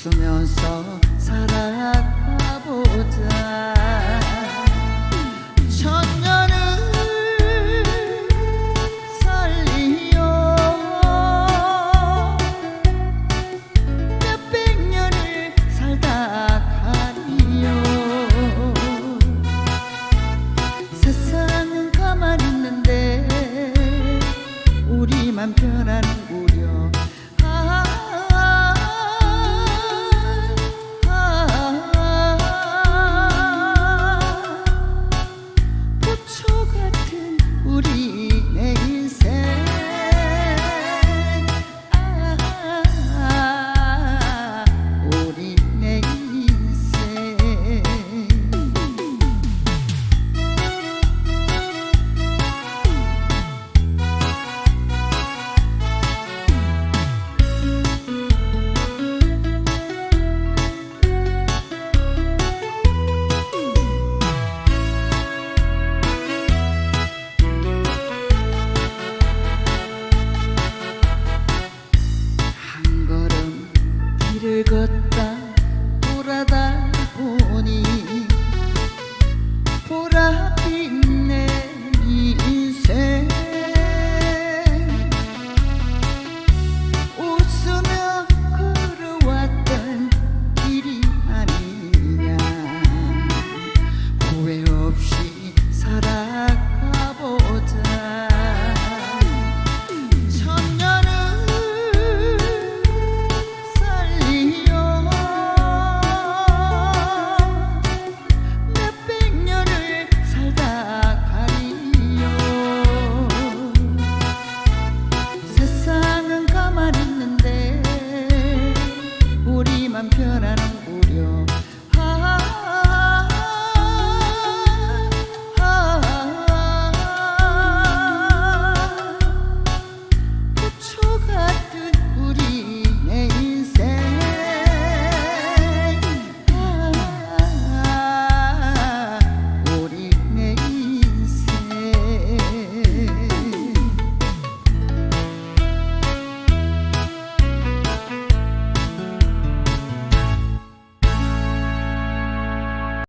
웃으면서 살아보자. 천년을 살리어 몇백 년을 살다 가리요 세상은 가만히 있는데 우리만 변하는 없이 살아가보자. 천년을 살리어 몇백 년을 살다 가리요. 세상은 가만히 는데, 우리만 변하는 우려.